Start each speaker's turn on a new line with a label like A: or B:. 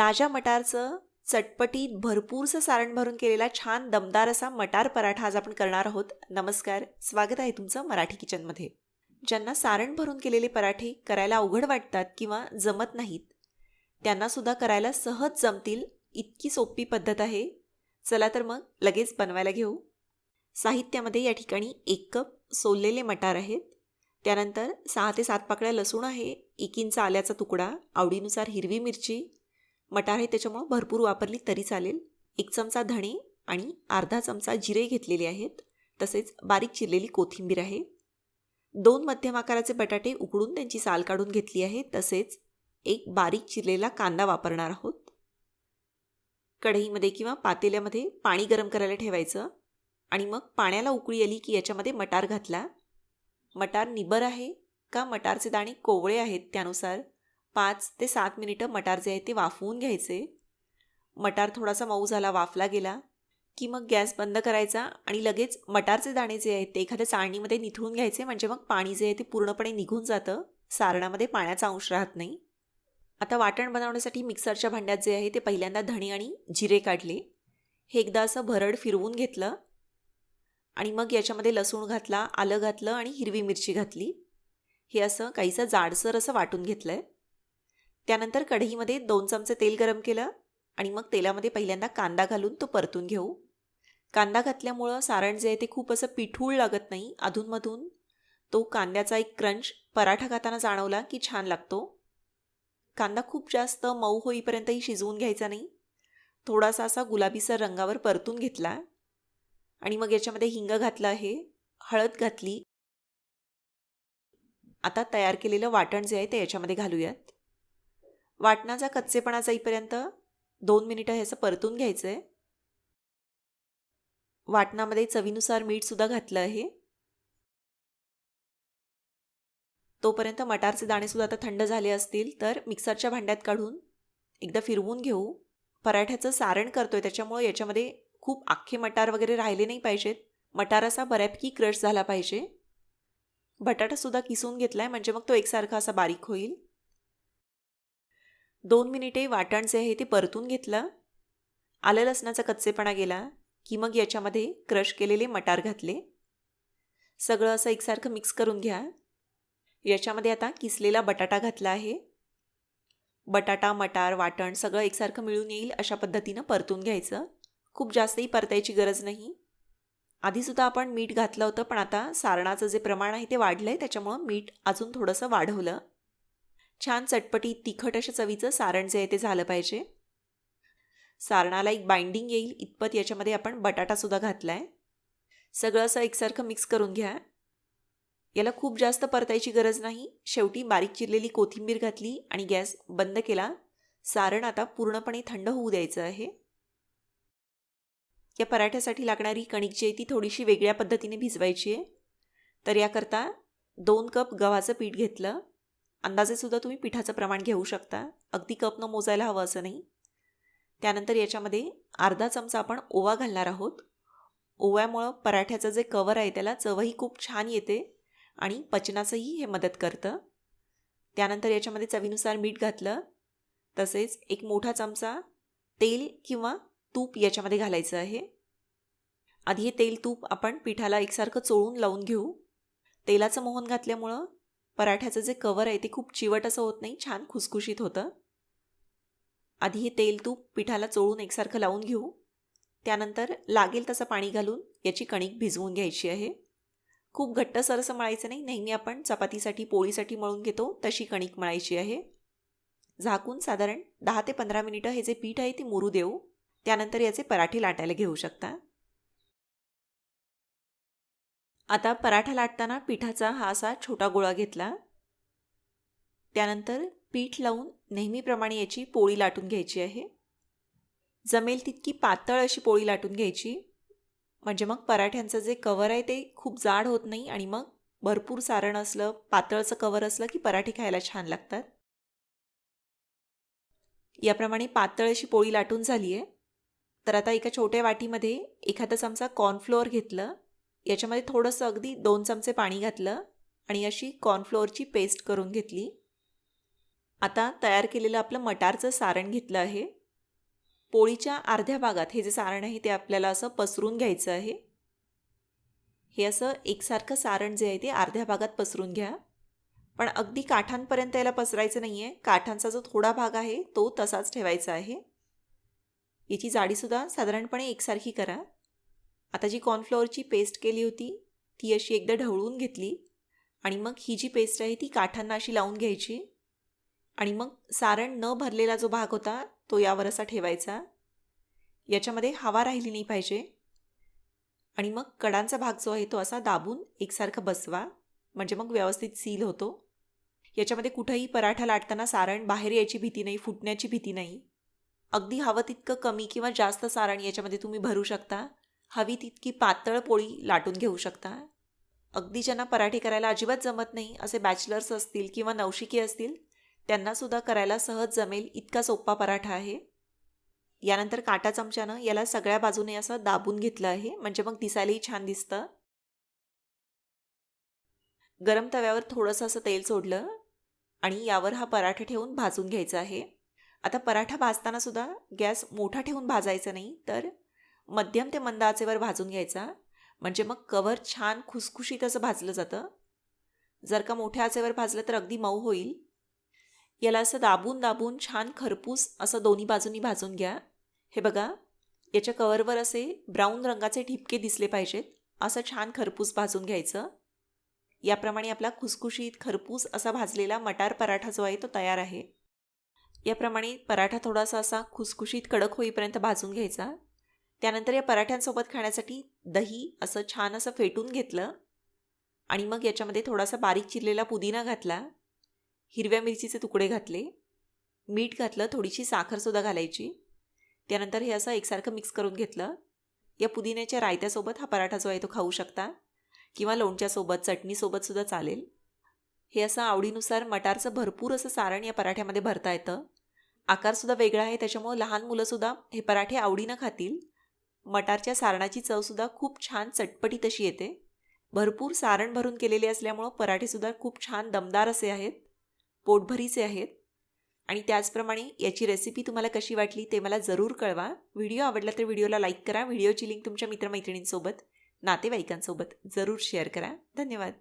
A: ताज्या मटारचं चटपटीत भरपूरसं सारण भरून केलेला छान दमदार असा मटार पराठा आज आपण करणार आहोत. नमस्कार स्वागत आहे तुमचं मराठी किचनमध्ये. ज्यांना सारण भरून केलेले पराठे करायला अवघड वाटतात किंवा जमत नाहीत त्यांनासुद्धा करायला सहज जमतील इतकी सोपी पद्धत आहे. चला तर मग लगेच बनवायला घेऊ. साहित्यामध्ये या ठिकाणी एक कप सोललेले मटार आहेत. त्यानंतर सहा ते सात पाकळ्या लसूण आहे एक इंच आल्याचा तुकडा आवडीनुसार हिरवी मिरची मटार आहे त्याच्यामुळं भरपूर वापरली तरी चालेल. एक चमचा धणे आणि अर्धा चमचा जिरे घेतलेले आहेत. तसेच बारीक चिरलेली कोथिंबीर आहे. दोन मध्यम आकाराचे बटाटे उकडून त्यांची साल काढून घेतली आहे. तसेच एक बारीक चिरलेला कांदा वापरणार आहोत. कढईमध्ये किंवा पातेल्यामध्ये पाणी गरम करायला ठेवायचं आणि मग पाण्याला उकळी आली की याच्यामध्ये मटार घातला. मटार निबर आहे का? मटारचे दाणे कोवळे आहेत त्यानुसार पाच ते सात मिनिटं मटार जे आहे ते वाफवून घ्यायचे. मटार थोडासा मऊ झाला वाफला गेला की मग गॅस बंद करायचा आणि लगेच मटारचे दाणे जे आहेत ते एखाद्या चाळणीमध्ये निथळून घ्यायचे. म्हणजे मग पाणी जे आहे ते पूर्णपणे निघून जातं. सारणामध्ये पाण्याचा अंश राहत नाही. आता वाटण बनवण्यासाठी मिक्सरच्या भांड्यात जे आहे ते पहिल्यांदा धणे आणि जिरे काढले. हे एकदा असं भरड फिरवून घेतलं आणि मग याच्यामध्ये लसूण घातला आलं घातलं आणि हिरवी मिरची घातली. हे असं काहीसं जाडसर असं वाटून घेतलं आहे त्यानंतर कढईमध्ये दोन चमचे तेल गरम केलं आणि मग तेलामध्ये पहिल्यांदा कांदा घालून तो परतून घेऊ. कांदा घातल्यामुळं सारण जे आहे ते खूप असं पिठूळ लागत नाही. अधूनमधून तो कांद्याचा एक क्रंच पराठा खाताना जाणवला की छान लागतो. कांदा खूप जास्त मऊ होईपर्यंतही शिजवून घ्यायचा नाही. थोडासा असा गुलाबीसर रंगावर परतून घेतला आणि मग याच्यामध्ये हिंग घातलं आहे हळद घातली. आता तयार केलेलं वाटण जे आहे ते याच्यामध्ये घालूयात. वाटणाचा कच्चेपणा जाईपर्यंत दोन मिनिटं हे असं परतून घ्यायचं आहे वाटणामध्ये चवीनुसार मीठसुद्धा घातलं आहे. तोपर्यंत मटारचे दाणेसुद्धा आता थंड झाले असतील तर मिक्सरच्या भांड्यात काढून एकदा फिरवून घेऊ. पराठ्याचं सारण करतो आहे त्याच्यामुळे याच्यामध्ये खूप आखे मटार वगैरे राहिले नाही पाहिजेत. मटार असा बऱ्यापैकी क्रश झाला पाहिजे. बटाटासुद्धा किसून घेतला आहे म्हणजे मग तो एकसारखा असा बारीक होईल. दोन मिनिटे वाटण जे आहे ते परतून घेतलं. आलं लसणाचा कच्चेपणा गेला की मग याच्यामध्ये क्रश केलेले मटार घातले. सगळं असं एकसारखं मिक्स करून घ्या. याच्यामध्ये आता किसलेला बटाटा घातला आहे. बटाटा मटार वाटण सगळं एकसारखं मिळून येईल अशा पद्धतीनं परतून घ्यायचं. खूप जास्तही परतायची गरज नाही. आधीसुद्धा आपण मीठ घातलं होतं पण आता सारणाचं जे प्रमाण आहे ते वाढलं आहे त्याच्यामुळं मीठ अजून थोडंसं वाढवलं. छान चटपटी तिखट अशा चवीचं सारण जे आहे ते झालं पाहिजे. सारणाला एक बाइंडिंग येईल. इतपत याच्यामध्ये आपण बटाटासुद्धा घातला आहे सगळं असं एकसारखं मिक्स करून घ्या. याला खूप जास्त परतायची गरज नाही. शेवटी बारीक चिरलेली कोथिंबीर घातली आणि गॅस बंद केला. सारण आता पूर्णपणे थंड होऊ द्यायचं आहे. या पराठ्यासाठी लागणारी कणिक जी आहे ती थोडीशी वेगळ्या पद्धतीने भिजवायची आहे. तर याकरता दोन कप गव्हाचं पीठ घेतलं. अंदाजेसुद्धा तुम्ही पिठाचं प्रमाण घेऊ शकता. अगदी कपनं मोजायला हवं असं नाही. त्यानंतर याच्यामध्ये अर्धा चमचा आपण ओवा घालणार आहोत. ओव्यामुळं पराठ्याचं जे कवर आहे त्याला चवही खूप छान येते आणि पचनाचंही हे मदत करतं. त्यानंतर याच्यामध्ये चवीनुसार मीठ घातलं. तसेच एक मोठा चमचा तेल किंवा तूप याच्यामध्ये घालायचं आहे. आधी हे तेल तूप आपण पिठाला एकसारखं चोळून लावून घेऊ. तेलाचं मोहन घातल्यामुळं पराठ्याचं जे कवर आहे ते खूप चिवट असं होत नाही छान खुसखुशीत होतं. आधी हे तेल तूप पिठाला चोळून एकसारखं लावून घेऊ. त्यानंतर लागेल तसं पाणी घालून याची कणिक भिजवून घ्यायची आहे. खूप घट्ट सरसं मळायचं नाही नेहमी आपण चपातीसाठी पोळीसाठी मळून घेतो तशी कणिक मळायची आहे. झाकून साधारण दहा ते पंधरा मिनिटं हे जे पीठ आहे ते मुरू देऊ. त्यानंतर याचे पराठे लाटायला घेऊ शकता. आता पराठा लाटताना पिठाचा हा असा छोटा गोळा घेतला. त्यानंतर पीठ लावून नेहमीप्रमाणे याची पोळी लाटून घ्यायची आहे. जमेल तितकी पातळ अशी पोळी लाटून घ्यायची. म्हणजे मग पराठ्यांचं जे कवर आहे ते खूप जाड होत नाही आणि मग भरपूर सारण असलं पातळचं कवर असलं की पराठे खायला छान लागतात. याप्रमाणे पातळ अशी पोळी लाटून झाली आहे तर आता एका छोट्या वाटीमध्ये एखादा चमचा कॉर्नफ्लोअर घेतलं. याच्यामध्ये थोडंसं अगदी दोन चमचे पाणी घातलं आणि अशी कॉर्नफ्लोअरची पेस्ट करून घेतली. आता तयार केलेलं आपलं मटारचं सारण घेतलं आहे. पोळीच्या अर्ध्या भागात हे जे सारण आहे ते आपल्याला असं पसरून घ्यायचं आहे. हे असं एकसारखं सारण जे आहे ते अर्ध्या भागात पसरून घ्या. पण अगदी काठांपर्यंत याला पसरायचं नाही आहे काठांचा जो थोडा भाग आहे तो तसाच ठेवायचा आहे. याची जाडीसुद्धा साधारणपणे एकसारखी करा. आता जी कॉर्नफ्लॉवरची पेस्ट केली होती ती अशी एकदा ढवळून घेतली आणि मग ही जी पेस्ट आहे ती काठांना अशी लावून घ्यायची आणि मग सारण न भरलेला जो भाग होता तो यावर असा ठेवायचा. याच्यामध्ये हवा राहिली नाही पाहिजे आणि मग कडांचा भाग जो आहे तो असा दाबून एकसारखा बसवा म्हणजे मग व्यवस्थित सील होतो. याच्यामध्ये कुठंही पराठा लाटताना सारण बाहेर यायची भीती नाही फुटण्याची भीती नाही. अगदी हवं तितकं कमी किंवा जास्त सारण याच्यामध्ये तुम्ही भरू शकता. हवी तितकी पातळ पोळी लाटून घेऊ शकता. अगदी ज्यांना पराठे करायला अजिबात जमत नाही असे बॅचलर्स असतील किंवा नवशिकी असतील त्यांनासुद्धा करायला सहज जमेल इतका सोपा पराठा आहे. यानंतर काटा चमच्यानं याला सगळ्या बाजूने असं दाबून घेतलं आहे म्हणजे मग दिसायलाही छान दिसतं. गरम तव्यावर थोडंसं असं तेल सोडलं आणि यावर हा पराठा ठेवून भाजून घ्यायचा आहे. आता पराठा भाजताना सुद्धा गॅस मोठा ठेवून भाजायचा नाही तर मध्यम ते मंद आचेवर भाजून घ्यायचा. म्हणजे मग कवर छान खुसखुशीत असं भाजलं जातं. जर का मोठ्या आचेवर भाजलं तर अगदी मऊ होईल. याला असं दाबून दाबून छान खरपूस असं दोन्ही बाजूनी भाजून घ्या. हे बघा याच्या कवरवर असे ब्राऊन रंगाचे ठिपके दिसले पाहिजेत. असं छान खरपूस भाजून घ्यायचं. याप्रमाणे आपला खुसखुशीत खरपूस असा भाजलेला मटार पराठा जो आहे तो तयार आहे. याप्रमाणे पराठा थोडासा असा खुसखुशीत कडक होईपर्यंत भाजून घ्यायचा. त्यानंतर या पराठ्यांसोबत खाण्यासाठी दही असं छान असं फेटून घेतलं आणि मग याच्यामध्ये थोडासा बारीक चिरलेला पुदिना घातला हिरव्या मिरचीचे तुकडे घातले मीठ घातलं थोडीशी साखरसुद्धा घालायची. त्यानंतर हे असं एकसारखं मिक्स करून घेतलं. या पुदिन्याच्या रायत्यासोबत हा पराठा जो आहे तो खाऊ शकता किंवा लोणच्यासोबत चटणीसोबतसुद्धा चालेल. हे असं आवडीनुसार मटारचं भरपूर असं सारण या पराठ्यामध्ये भरता येतं. आकारसुद्धा वेगळा आहे त्याच्यामुळं लहान मुलंसुद्धा हे पराठे आवडीनं खातील. मटारच्या सारणाची चवसुद्धा खूप छान चटपटीत अशी येते. भरपूर सारण भरून केलेले असल्यामुळं पराठेसुद्धा खूप छान दमदार असे आहेत पोटभरीचे आहेत. आणि त्याचप्रमाणे याची रेसिपी तुम्हाला कशी वाटली ते मला जरूर कळवा. व्हिडिओ आवडला तर व्हिडिओला लाईक करा. व्हिडिओची लिंक तुमच्या मित्रमैत्रिणींसोबत नातेवाईकांसोबत जरूर शेअर करा. धन्यवाद.